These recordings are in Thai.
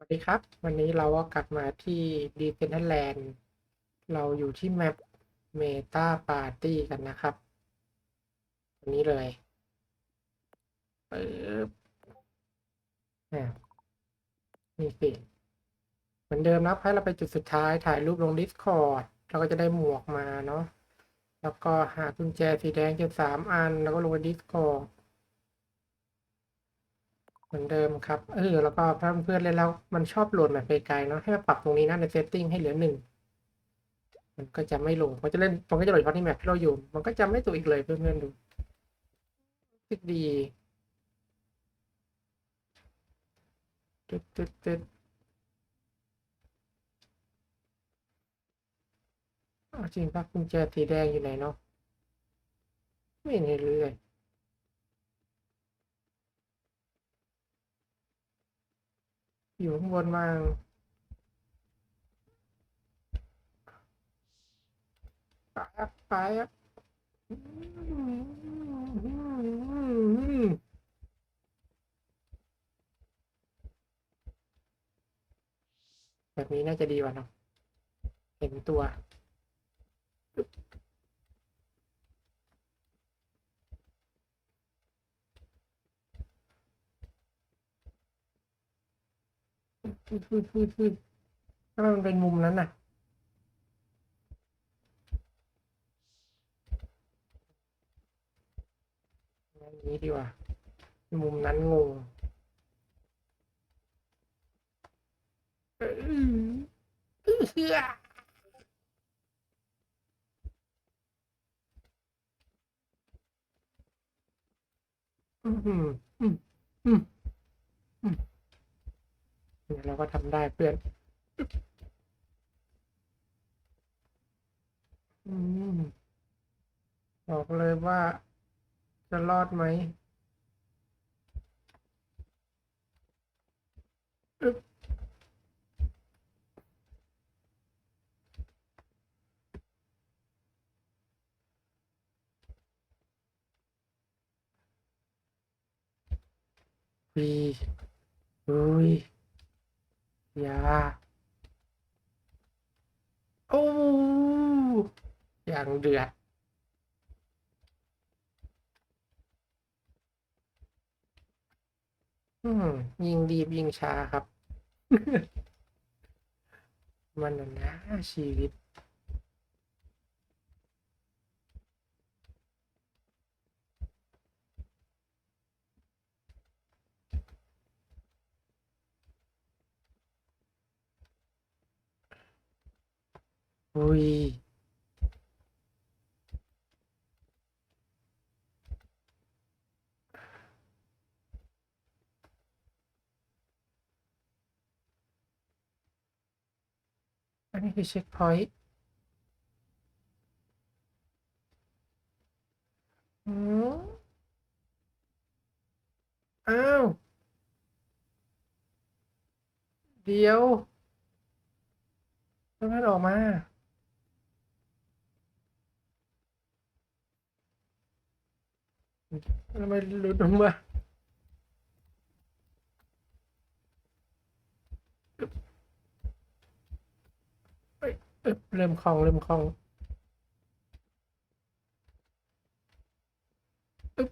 สวัสดีครับ วันนี้เราก็กลับมาที่ดีเ e น t แลนด์เราอยู่ที่แมปเมตาปาร์ตี้กันนะครับอันนี้เลยปึ๊บอะนี่สิเหมือนเดิมนะให้เราไปจุดสุดท้ายถ่ายรูปลง Discord เราก็จะได้หมวกมาเนาะแล้วก็หากุญแจสีแดงเก็บสามอัน แล้วก็ลงไป Discord เหมือนเดิมครับ เออ แล้วก็ถ้าเพื่อนเล่นแล้วมันชอบโหลดแบบไกลๆเนาะ ให้มาปรับตรงนี้นะในเซตติ้งให้เหลือหนึ่ง มันก็จะไม่ลงมันจะเล่นมันก็จะโหลดเฉพาะที่แมปที่เราอยู่ มันก็จะไม่ตัวอีกเลยเพื่อนๆดูรู้สึกดีตึ๊ดตึ๊ดตึ๊ดเอาจริงปะกุญแจสีแดงอยู่ไหนเนาะ ไม่เห็นเลย อยู่ข้างบนบ้างไปไปแบบนี้น่าจะดีกว่าเนาะเห็นตัว ฟืดฟืดฟืดฟืดทำไมมันเป็นมุมนั้นน่ะอย่างนี้ดีกว่ามุมนั้นงงเออเอออืมอืมอืมอืมอืม เนี่ยเราก็ทำได้เพื่อนอบอกเลยว่าจะรอดไหมปีอุ้ย อยาโอ้อย่างเดือดอืมยิงดีบยิงชาครับ มันนะชีวิต ยอันนี้คือเช็คพอยต์อืมอ้าว เดี๋ยวแล้วมันออกมา ทำไมหลุดออกมาเอ้ยเอ้ยเริ่มคล่อง เริ่มคล่องอึ๊บ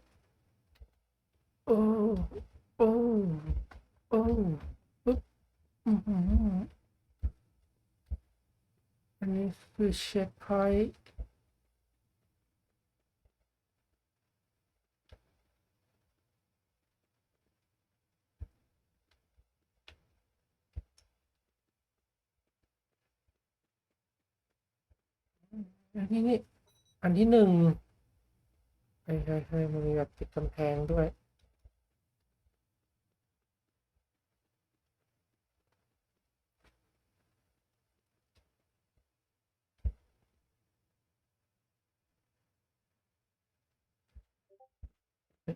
โอ้ โอ้ โอ้อึ๊บอือหืออันนี้คือเช็คพอยต์ นนี้นี่อันที่หนึ่งเฮ้ยเฮ้ยเฮ้ยมันมีแบบติดกำแพงด้วย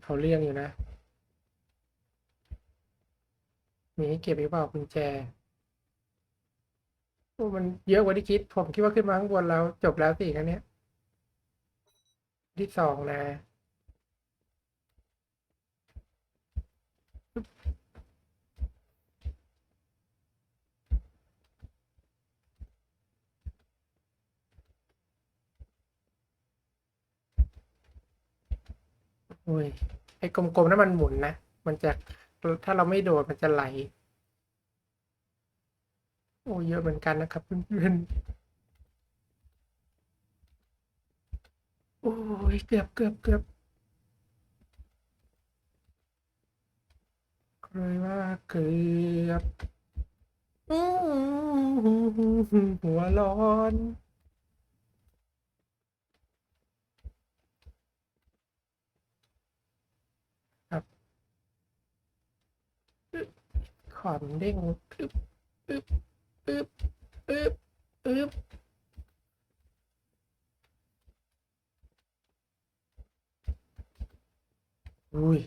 เขาเรียกอยู่นะ มีให้เก็บหรือเปล่ากุญแจ มันเยอะกว่าที่คิด ผมคิดว่าขึ้นมาข้างบนแล้วจบแล้วสี่ครั้งนี้ที่สองนะโอ้ยไอ้กลมๆนั้นมันหมุนนะ มันจะถ้าเราไม่โดดมันจะไหล อ้เยอะเหมือนกันนะครับเพื่อนๆโอ้ยเกือบเกือบเกือบเลยว่าเกือบหัวร้อนครับขอนเด้งอึ๊บอึ๊บ อึ๊บอึ๊บอึ๊บอุ้ย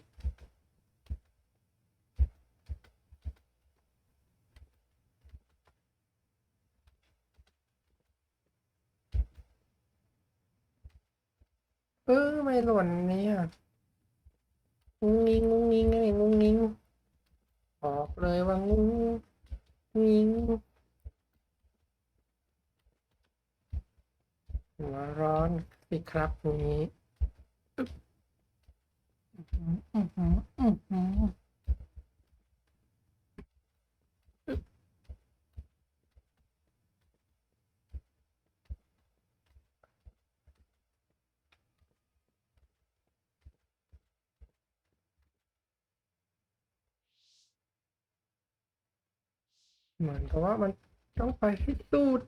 เออไม่หล่นเนี่ยงุ้งงิงงุ้งงิงไงงุ้งงิงบอกเลยว่างุ้งงิง หัวร้อนสิครับนี้อึ๊บอื้เหมือนกับว่ามันต้องไปให้สุด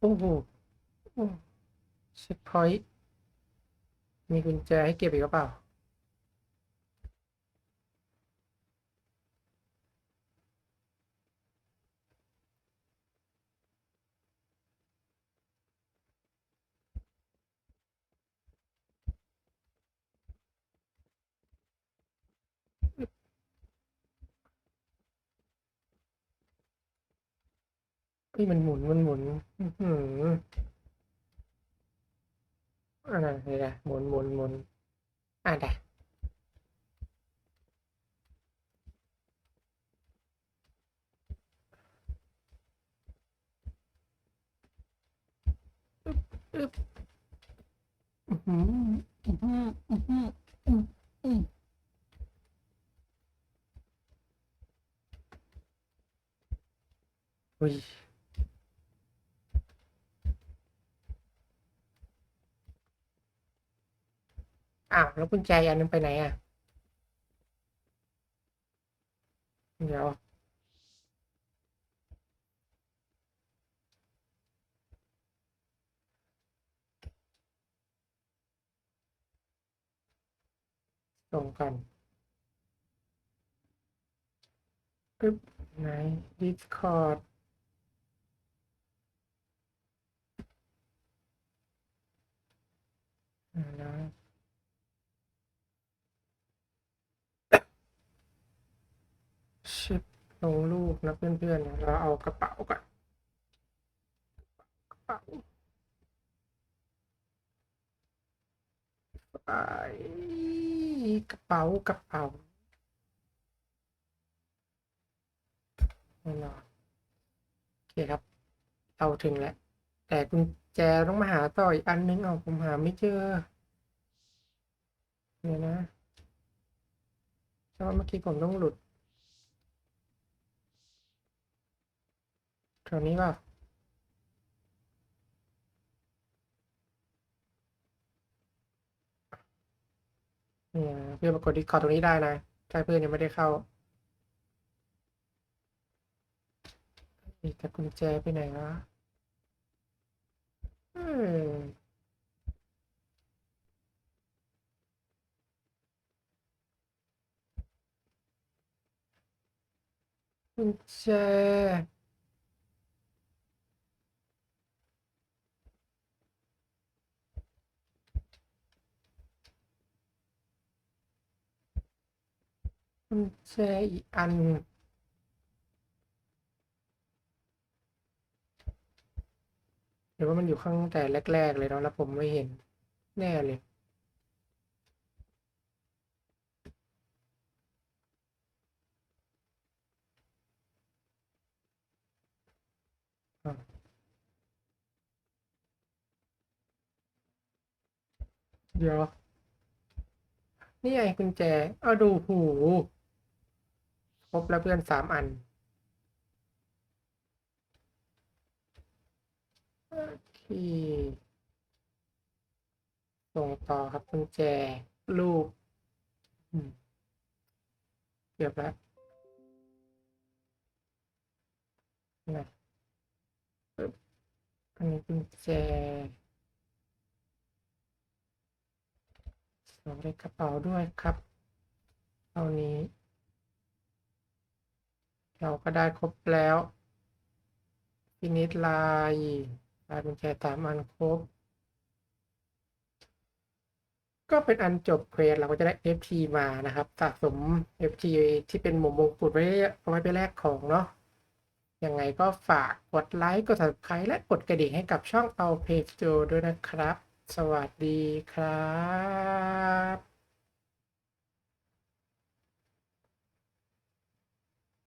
โอ้โหเช็คพอยต์มีกุญแจให้เก็บอีกหรือเปล่า ฮ้ยมันหมุนมันหมุนอื้อหืออะไรเนี่ยหมุนหมุนหมุนอะได้อึบอือหืออือหืออือหืออืออื้ออุ้ย อ้าวแล้วกุญแจอันนึงไปไหนอะ เดี๋ยวส่งกันปึ๊บไหน Discord อ่านะชิป ลงรูปนะเพื่อนๆเราเอากระเป๋าก่อนกระเป๋าไปกระเป๋ากระเป๋าแน่นอนโอเคครับ เราถึงแล้ว แต่กุญแจต้องมาหาต่ออีกอันนึงเอาผมหาไม่เจอเนี่ยนะเพราะว่าเมื่อกี้ผมต้องหลุด แถวนี้เปล่าเนี่ยเพื่อนมากดดิสคอร์ตรงนี้ได้นะถ้าเพื่อนยังไม่ได้เข้าอ๊ะแต่กุญแจไปไหนวะเออกุญแจ กุญแจอีกอัน หรือว่ามันอยู่ข้างแต่แรก ๆ เลยเนาะแล้วผมไม่เห็นแน่เลยเดี๋ยว นี่ไงกุญแจ เอาดูหู ครบแล้วเพื่อนสามอัน โอเค ส่งต่อครับกุญแจ รูปเรียบแล้วนะอันนี้กุญแจใส่ในกระเป๋าด้วยครับเท่านี้ เราก็ได้ครบแล้ว ฟินิชไลน์ลายกุญแจสามอันครบ ก็เป็นอันจบเควสเราก็จะได้ FT มานะครับ สะสม FT ที่เป็นหมุมมงกุฎไว้เอาไว้ไปแลกของเนาะยังไงก็ฝากกดไลค์ กด subscribe และกดกระดิ่งให้กับช่องเอาเพจโจด้วยนะครับ สวัสดีครับ